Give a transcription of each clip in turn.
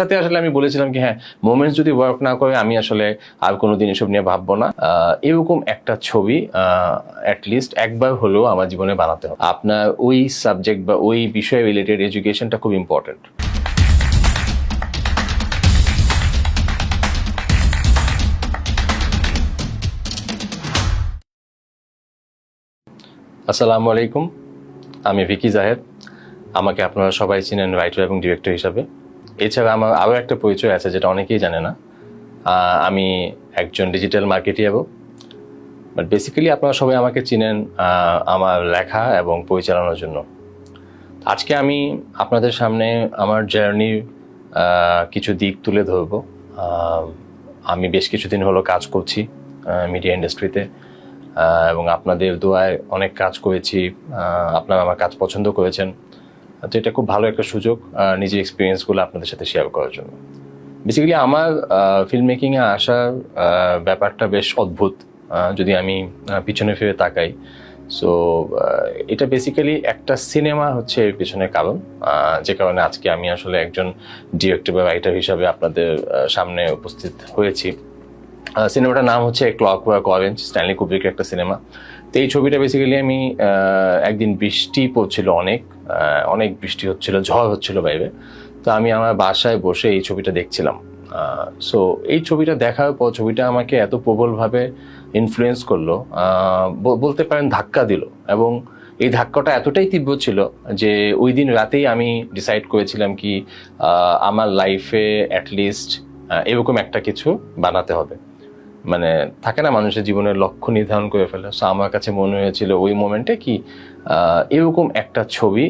সাথে আসলে আমি বলেছিলাম কি হ্যাঁ মোমেন্টস যদি ওয়ার্ক না করে, আমি আসলে আর কোনোদিন এসব নিয়ে ভাববো না। এরকম একটা ছবি অ্যাটলিস্ট একবার হলেও আমার জীবনে বানাতে হবে। আপনার ওই সাবজেক্ট বা ওই বিষয়ে রিলেটেড এডুকেশনটা খুব ইম্পর্টেন্ট আসসালামু আলাইকুম। আমি ভিকি জাহেদ। আমাকে আপনারা সবাই চিনেন রাইটার এবং ডিরেক্টর হিসাবে। এছাড়া আমার আরও একটা পরিচয় আছে যেটা অনেকেই জানে না। আমি একজন ডিজিটাল মার্কেটিয়ারও বাট বেসিক্যালি আপনারা সবাই আমাকে চিনেন আমার লেখা এবং পরিচালনার জন্য। আজকে আমি আপনাদের সামনে আমার জার্নির কিছু দিক তুলে ধরব। আমি বেশ কিছুদিন হলো কাজ করছি মিডিয়া ইন্ডাস্ট্রিতে এবং আপনাদের দোয়ায় অনেক কাজ করেছি। আপনারা আমার কাজ পছন্দ করেছেন। তো এটা খুব ভালো একটা সুযোগ নিজের এক্সপিরিয়েন্সগুলো আপনাদের সাথে শেয়ার করার জন্য। বেসিক্যালি আমার ফিল্ম মেকিংয়ে আসার ব্যাপারটা বেশ অদ্ভুত যদি আমি পিছনে ফিরে তাকাই। সো এটা বেসিক্যালি একটা সিনেমা হচ্ছে এর পিছনের কারণ যে কারণে আজকে আমি আসলে একজন ডিরেক্টর বা রাইটার হিসাবে আপনাদের সামনে উপস্থিত হয়েছি। সিনেমাটার নাম হচ্ছে ক্লক ওয়ার্ক অরেঞ্জ স্ট্যানলি কুব্রিকের একটা সিনেমা তো এই ছবিটা বেসিক্যালি আমি একদিন বৃষ্টি পড়ছিল অনেক অনেক বৃষ্টি হচ্ছিল, ঝড় হচ্ছিল বাইরে তো আমি আমার বাসায় বসে এই ছবিটা দেখছিলাম। সো এই ছবিটা দেখার পর ছবিটা আমাকে এত প্রবলভাবে ইনফ্লুয়েন্স করল বলতে পারেন ধাক্কা দিল। এবং এই ধাক্কাটা এতটাই তীব্র ছিল যে ওই দিন রাতেই আমি ডিসাইড করেছিলাম কি আমার লাইফে অ্যাটলিস্ট এরকম একটা কিছু বানাতে হবে। মানে থাকে না মানুষের জীবনের লক্ষ্য নির্ধারণ করে ফেলে। সো আমার কাছে মনে হয়েছিল ওই মোমেন্টে কি এরকম একটা ছবি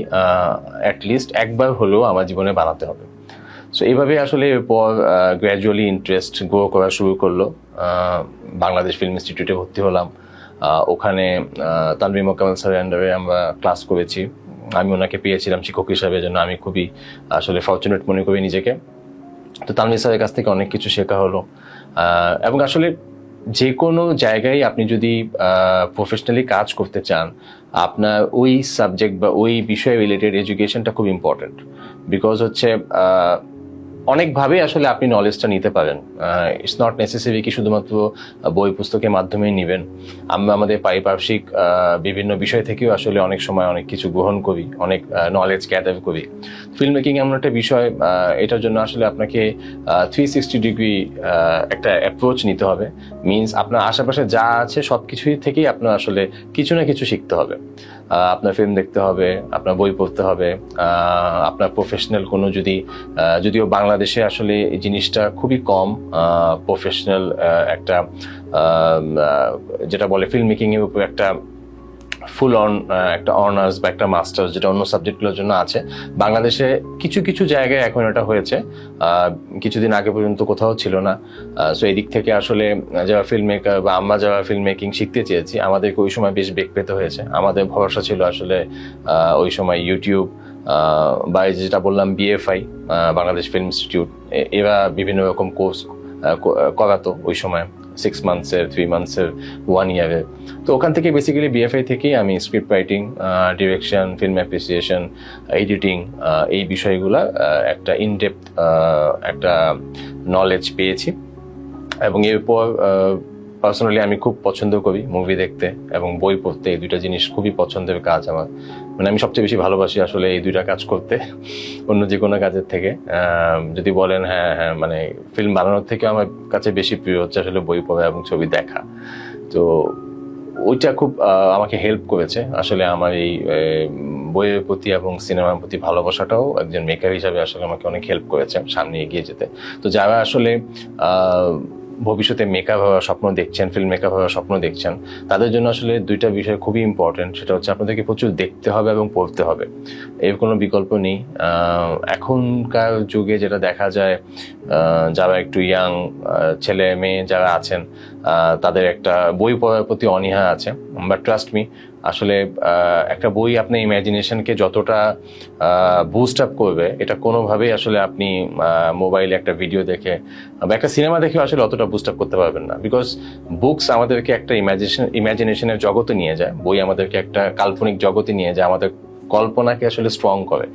অ্যাটলিস্ট একবার হলেও আমার জীবনে বানাতে হবে। সো এইভাবে আসলে এরপর গ্র্যাজুয়ালি ইন্টারেস্ট গ্রো করা শুরু করল। বাংলাদেশ ফিল্ম ইনস্টিটিউটে ভর্তি হলাম। ওখানে তানভীর মোকামেল স্যারের আন্ডারে আমরা ক্লাস করেছি। আমি ওনাকে পেয়েছিলাম শিক্ষক হিসাবে জন্য আমি খুবই আসলে ফর্চুনেট মনে করি নিজেকে। তো তানভীর স্যারের কাছ থেকে অনেক কিছু শেখা হলো। এবং আসলে যে কোনো জায়গায় আপনি যদি প্রফেশনালি কাজ করতে চান, আপনার ওই সাবজেক্ট বা ওই বিষয়ে রিলেটেড এডুকেশনটা খুব ইম্পর্টেন্ট বিকজ হচ্ছে অনেকভাবে আসলে আপনি নলেজটা নিতে পারেন। ইটস নট নেসেসারি কি শুধুমাত্র বই পুস্তকের মাধ্যমেই নেবেন। আমরা আমাদের পারিপার্শ্বিক বিভিন্ন বিষয় থেকেও আসলে অনেক সময় অনেক কিছু গ্রহণ করি, অনেক নলেজ গ্যাদার করি। ফিল্ম মেকিং এমন একটা বিষয় এটার জন্য আসলে আপনাকে থ্রি সিক্সটি ডিগ্রি একটা অ্যাপ্রোচ নিতে হবে। মিনস আপনার আশেপাশে যা আছে সব কিছুই থেকেই আপনার আসলে কিছু না কিছু শিখতে হবে। আপনার ফিল্ম দেখতে হবে, আপনার বই পড়তে হবে। আপনার প্রফেশনাল কোনো যদি যদিও যদিও বাংলাদেশে আসলে এই জিনিসটা খুবই কম প্রফেশনাল একটা যেটা বলে ফিল্ম মেকিং এর উপর একটা ফুল অন একটা অনার্স বা একটা মাস্টার্স যেটা অন্য সাবজেক্টগুলোর জন্য আছে। বাংলাদেশে কিছু কিছু জায়গায় এখন এটা হয়েছে। কিছুদিন আগে পর্যন্ত কোথাও ছিল না। সো এই দিক থেকে আসলে যারা ফিল্ম মেকার বা আমরা যারা ফিল্ম মেকিং শিখতে চেয়েছি, আমাদেরকে ওই সময় বেশ বেগ পেতে হয়েছে। আমাদের ভরসা ছিল আসলে ওই সময় ইউটিউব বা যেটা বললাম বিএফআই বাংলাদেশ ফিল্ম ইনস্টিটিউট এরা বিভিন্ন রকম কোর্স করাতো ওই সময় সিক্স মান্থসের থ্রি মান্থসের ওয়ান ইয়ারের তো ওখান থেকে বেসিক্যালি বিএফআই থেকেই আমি script writing direction film appreciation editing এই বিষয়গুলো একটা ইনডেপথ একটা নলেজ পেয়েছি। এবং এরপর পার্সোনালি আমি খুব পছন্দ করি মুভি দেখতে এবং বই পড়তে। এই দুইটা জিনিস খুবই পছন্দের কাজ আমার। মানে আমি সবচেয়ে বেশি ভালোবাসি আসলে এই দুইটা কাজ করতে, অন্য যে কোনো কাজের থেকে। যদি বলেন হ্যাঁ হ্যাঁ মানে ফিল্ম বানানোর থেকে আমার কাছে বেশি প্রিয় হচ্ছে আসলে বই পড়া এবং ছবি দেখা। তো ওইটা খুব আমাকে হেল্প করেছে আসলে আমার এই বইয়ের প্রতি এবং সিনেমার প্রতি ভালোবাসাটাও একজন মেকার হিসাবে আসলে আমাকে অনেক হেল্প করেছে সামনে এগিয়ে যেতে। তো যারা আসলে ভবিষ্যতে মেকআপ হওয়ার স্বপ্ন দেখছেন ফিল্ম মেকআপ হওয়ার স্বপ্ন দেখছেন, তাদের জন্য আসলে দুইটা বিষয় খুবই ইম্পর্টেন্ট সেটা হচ্ছে আপনাদেরকে প্রচুর দেখতে হবে এবং পড়তে হবে। এর কোনো বিকল্প নেই। এখনকার যুগে যেটা দেখা যায় যারা একটু ইয়াং ছেলে মেয়ে যারা আছেন তাদের একটা বই পড়ার প্রতি অনীহা আছে। বাট ট্রাস্ট মি আসলে একটা বই আপনার ইমাজিনেশনকে যতটা বুস্ট আপ করবে, এটা কোনোভাবেই আসলে আপনি মোবাইলে একটা ভিডিও দেখে বা একটা সিনেমা দেখে আসলে অতটা বুস্ট আপ করতে পারবেন না। বিকজ বুকস আমাদেরকে একটা ইমাজিনেশন ইমাজিনেশনের জগতে নিয়ে যায়। বই আমাদেরকে একটা কাল্পনিক জগতে নিয়ে যায়, আমাদের কল্পনাকে আসলে স্ট্রং করে।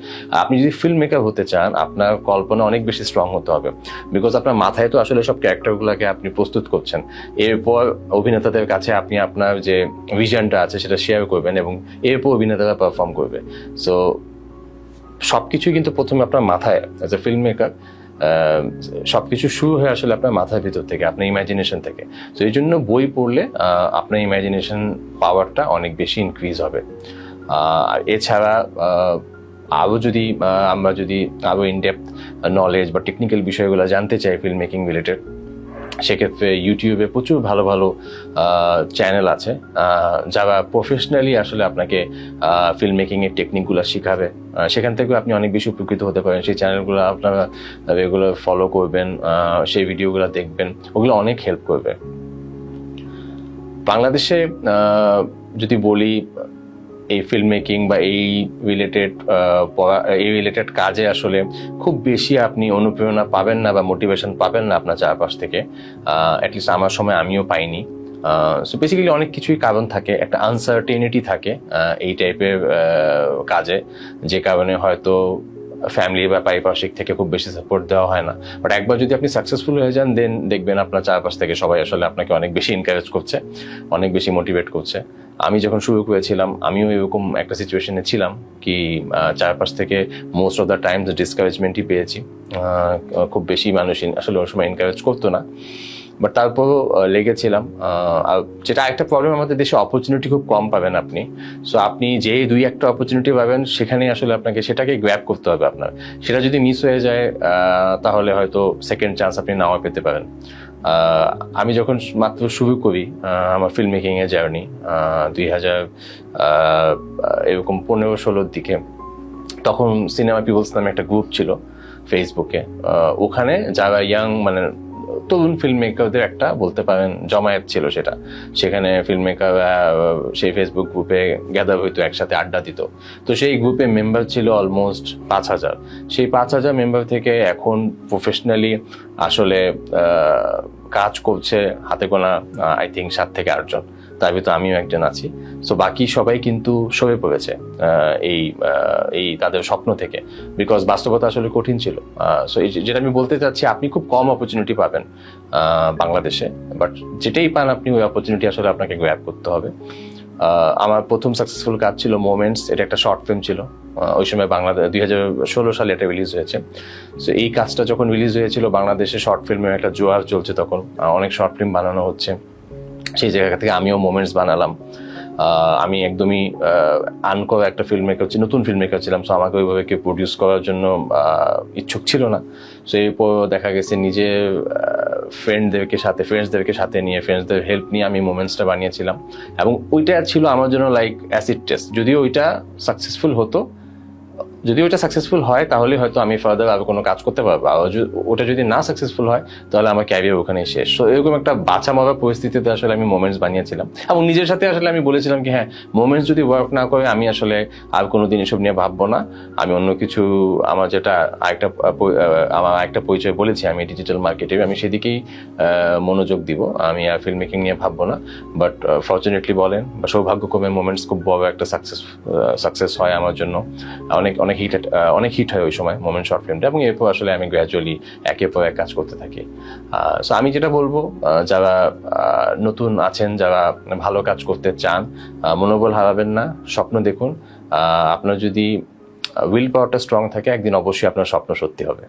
আপনি যদি ফিল্ম মেকার হতে চান, আপনার কল্পনা অনেক বেশি স্ট্রং হতে হবে। বিকজ আপনার মাথায় তো আসলে সব ক্যারেক্টারগুলোকে আপনি প্রস্তুত করছেন। এরপর অভিনেতাদের কাছে আপনি আপনার যে ভিশনটা আছে, সেটা শেয়ার করবেন এবং এরপর অভিনেতারা পারফর্ম করবে। সো সবকিছুই কিন্তু প্রথমে আপনার মাথায় অ্যাজ এ ফিল্ম মেকার সবকিছু শুরু হয় আসলে আপনার মাথার ভিতর থেকে, আপনার ইমাজিনেশন থেকে। তো এই জন্য বই পড়লে আপনার ইমাজিনেশন পাওয়ারটা অনেক বেশি ইনক্রিজ হবে। আর এছাড়া আরও যদি আমরা যদি আরও ইনডেপথ নলেজ বা টেকনিক্যাল বিষয়গুলো জানতে চাই ফিল্ম মেকিং রিলেটেড সেক্ষেত্রে ইউটিউবে প্রচুর ভালো ভালো চ্যানেল আছে। যারা প্রফেশনালি আসলে আপনাকে ফিল্ম মেকিংয়ের টেকনিকগুলো শেখাবে সেখান থেকেও আপনি অনেক বেশি উপকৃত হতে পারেন। সেই চ্যানেলগুলো আপনারা রেগুলার ফলো করবেন সেই ভিডিওগুলো দেখবেন, ওগুলো অনেক হেল্প করবে। বাংলাদেশে যদি বলি এই ফিল্ম মেকিং বা এই রিলেটেড এই রিলেটেড কাজে আসলে খুব বেশি আপনি অনুপ্রেরণা পাবেন না বা মোটিভেশন পাবেন না আপনার চারপাশ থেকে। অ্যাটলিস্ট আমার সময় আমিও পাইনি। সো বেসিক্যালি অনেক কিছুই কারণ থাকে, একটা আনসার্টেনিটি থাকে এই টাইপের কাজে। যে কারণে হয়তো ফ্যামিলি বা পারিপার্শ্বিক থেকে খুব বেশি সাপোর্ট দেওয়া হয় না। বাট একবার যদি আপনি সাকসেসফুল হয়ে যান দেন দেখবেন আপনার চারপাশ থেকে সবাই আসলে আপনাকে অনেক বেশি এনকারেজ করছে, অনেক বেশি মোটিভেট করছে। আমি যখন শুরু করেছিলাম, আমিও এরকম একটা সিচুয়েশনে ছিলাম কি চারপাশ থেকে মোস্ট অফ দ্য টাইমস ডিসকারেজমেন্টই পেয়েছি। খুব বেশি মানুষ আসলে ওই সময় এনকারেজ করতো না। বাট তারপরও লেগেছিলাম। আর যেটা একটা প্রবলেম আমাদের দেশে অপরচুনিটি খুব কম পাবেন আপনি। সো আপনি যে দুই একটা অপরচুনিটি পাবেন, সেখানেই আসলে আপনাকে সেটাকে গ্র্যাব করতে হবে আপনার। সেটা যদি মিস হয়ে যায় তাহলে হয়তো সেকেন্ড চান্স আপনি নাও পেতে পারেন। আমি যখন মাত্র শুরু করি আমার ফিল্ম মেকিং এর জার্নি দুই হাজার এরকম পনেরো ষোলোর দিকে, তখন সিনেমা পিপলস নামে একটা গ্রুপ ছিল ফেসবুকে ওখানে যারা ইয়াং মানে তরুণ ফিল্ম মেকারদের একটা বলতে পারেন জমায়েত ছিল সেটা। সেখানে ফিল্ম মেকার সেই ফেসবুক গ্রুপে গ্যাদার হইতো, একসাথে আড্ডা দিত। তো সেই গ্রুপে মেম্বার ছিল অলমোস্ট পাঁচ হাজার। সেই পাঁচ হাজার মেম্বার থেকে এখন প্রফেশনালি আসলে কাজ করছে হাতে গোনা আই থিঙ্ক সাত থেকে আটজন। তার ভিতর আমিও একজন আছি। সো বাকি সবাই কিন্তু সরে পড়েছে এই এই তাদের স্বপ্ন থেকে। বিকজ বাস্তবতা আসলে কঠিন ছিল। সো যেটা আমি বলতে চাচ্ছি, আপনি খুব কম অপরচুনিটি পাবেন বাংলাদেশে। বাট যেটাই পান আপনি, ওই অপরচুনিটি আসলে আপনাকে গ্র্যাব করতে হবে। আমার প্রথম সাকসেসফুল কাজ ছিল মোমেন্টস এটা একটা শর্ট ফিল্ম ছিল। ওই সময় বাংলাদেশ দুই হাজার ষোলো সালে এটা রিলিজ হয়েছে। সো এই কাজটা যখন রিলিজ হয়েছিল, বাংলাদেশে শর্ট ফিল্মের একটা জোয়ার চলছে তখন। অনেক শর্ট ফিল্ম বানানো হচ্ছে। সেই জায়গা থেকে আমিও মোমেন্টস বানালাম। আমি একদমই আনকরা একটা ফিল্ম মেকার নতুন ফিল্ম মেকার ছিলাম সো আমাকে ওইভাবে কেউ প্রডিউস করার জন্য ইচ্ছুক ছিল না। সো এরপর দেখা গেছে নিজে ফ্রেন্ডদেরকে সাথে ফ্রেন্ডসদেরকে সাথে নিয়ে ফ্রেন্ডসদের হেল্প নিয়ে আমি মোমেন্টসটা বানিয়েছিলাম। এবং ওইটা ছিল আমার জন্য লাইক অ্যাসিড টেস্ট যদিও ওইটা সাকসেসফুল হতো যদি ওটা সাকসেসফুল হয়, তাহলে হয়তো আমি ফার্দার আরও কোনো কাজ করতে পারব। আর ওটা যদি না সাকসেসফুল হয়, তাহলে আমার ক্যারিয়ার ওখানেই শেষ। তো এরকম একটা বাঁচা মরা পরিস্থিতিতে আসলে আমি মোমেন্টস বানিয়েছিলাম। এবং নিজের সাথে আসলে আমি বলেছিলাম কি হ্যাঁ মোমেন্টস যদি ওয়ার্ক না করে, আমি আসলে আর কোনো দিন এসব নিয়ে ভাববো না। আমি অন্য কিছু, আমার যেটা আরেকটা আমার একটা পরিচয় বলেছি, আমি ডিজিটাল মার্কেটে আমি সেদিকেই মনোযোগ দিব। আমি আর ফিল্ম মেকিং নিয়ে ভাববো না। বাট ফর্চুনেটলি বলেন, বা সৌভাগ্যক্রমে মোমেন্টস খুব বড় একটা সাকসেস সাকসেস হয় আমার জন্য। অনেক অনেক হিট অনেক হিট হয় ওই সময় মোমেন্ট শর্ট ফিল্মটা এবং এরপর আসলে আমি গ্র্যাজুয়ালি একের পর এক কাজ করতে থাকি। সো আমি যেটা বলব যারা নতুন আছেন, যারা ভালো কাজ করতে চান মনোবল হারাবেন না, স্বপ্ন দেখুন। আপনার যদি উইল পাওয়ারটা স্ট্রং থাকে, একদিন অবশ্যই আপনার স্বপ্ন সত্যি হবে।